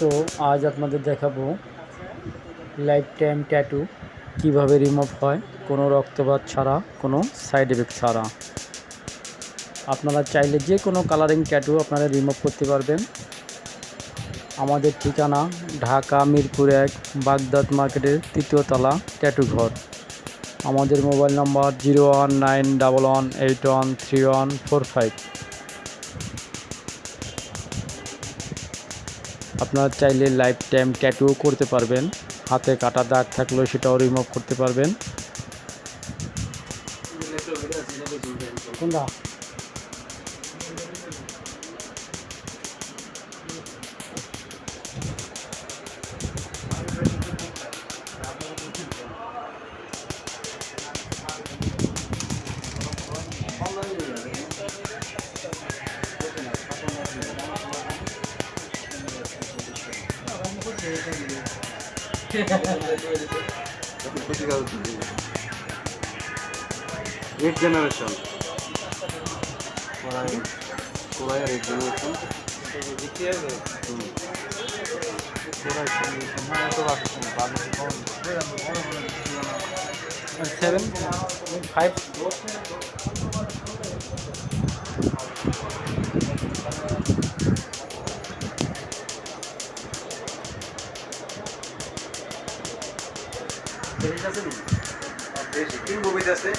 তো আজ আপনাদের দেখাবো লাইফ টাইম ট্যাটু কীভাবে রিমুভ হয়, কোনো রক্তপাত ছাড়া, কোনো সাইড এফেক্ট ছাড়া। আপনারা চাইলে যে কোনো কালারিং ট্যাটু আপনারা রিমুভ করতে পারবেন। আমাদের ঠিকানা ঢাকা মিরপুর এক, বাগদাদ মার্কেটের তৃতীয় তলা ট্যাটু ঘর। আমাদের mobile number zero one nine double one eight one three one four five আপনারা চাইলে লাইফ টাইম ট্যাটুও করতে পারবেন। হাতে কাটা দাগ থাকলেও সেটাও রিমুভ করতে পারবেন। এইট জেনারেশন কোরআন কোরআন eight generation seven five movies আছে?